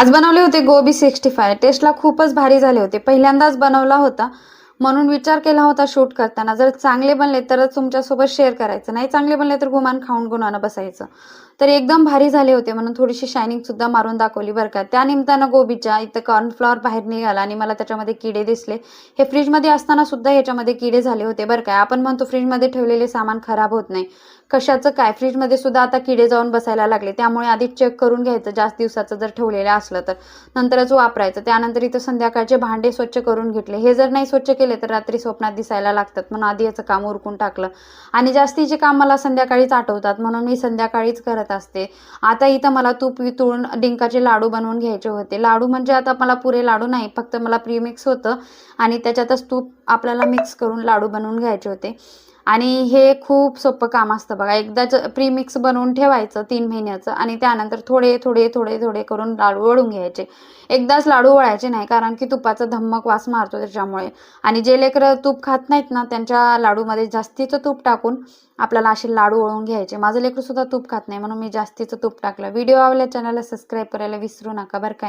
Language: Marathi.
आज बनवले होते गोबी सिक्स्टी फाय. टेस्टला खूपच भारी झाले होते. पहिल्यांदाच बनवला होता. म्हणून विचार केला होता शूट करताना. जर चांगले बनले तरच तुमच्यासोबत शेअर करायचं. नाही चांगले बनले तर गुमान खाऊन गुणानं बसायचं. तर एकदम भारी झाले होते म्हणून थोडीशी शायनिंग सुद्धा मारून दाखवली बरं का. त्या निमित्तानं गोबीच्या इथं कॉर्नफ्लॉवर बाहेर निघाला आणि मला त्याच्यामध्ये किडे दिसले. हे फ्रीजमध्ये असताना सुद्धा ह्याच्यामध्ये किडे झाले होते बरं काय आपण म्हणतो फ्रीजमध्ये ठेवलेले सामान खराब होत नाही. कशाचं काय? फ्रीजमध्ये सुद्धा आता किडे जाऊन बसायला लागले. त्यामुळे आधी चेक करून घ्यायचं. जास्त दिवसाचं जर ठेवलेलं असलं तर. नंतरच वापरायचं. त्यानंतर इथं संध्याकाळचे भांडे स्वच्छ करून घेतले. हे जर नाही स्वच्छ केले तर रात्री स्वप्नात दिसायला लागतात. म्हणून आधी याचं काम उरकून टाकलं. आणि जास्तीचे काम मला संध्याकाळीच आठवतात म्हणून मी संध्याकाळीच करत असते. आता इथं मला तूप वितळून डिंकाचे लाडू बनवून घ्यायचे होते. लाडू म्हणजे आता मला पुरे लाडू नाही फक्त मला प्रीमिक्स होतं आणि त्याच्यातच तूप आपल्याला मिक्स करून लाडू बनवून घ्यायचे होते. आणि हे खूप सोपं काम असतं बघा. एकदाच प्रीमिक्स बनवून ठेवायचं तीन महिन्याचं आणि त्यानंतर थोडे थोडे थोडे थोडे करून लाडू वळून घ्यायचे. एकदाच लाडू वळायचे नाही कारण की तुपाचा धम्मक वास मारतो त्याच्यामुळे. आणि जे लेकरं तूप खात नाहीत ना त्यांच्या लाडूमध्ये जास्तीचं तूप टाकून आपल्याला असे लाडू वळून घ्यायचे. माझं लेकरं सुद्धा तूप खात नाही म्हणून मी जास्तीचं तूप टाकलं. व्हिडिओ आवडल्या चॅनलला सबस्क्राईब करायला विसरू नका. बरं काय?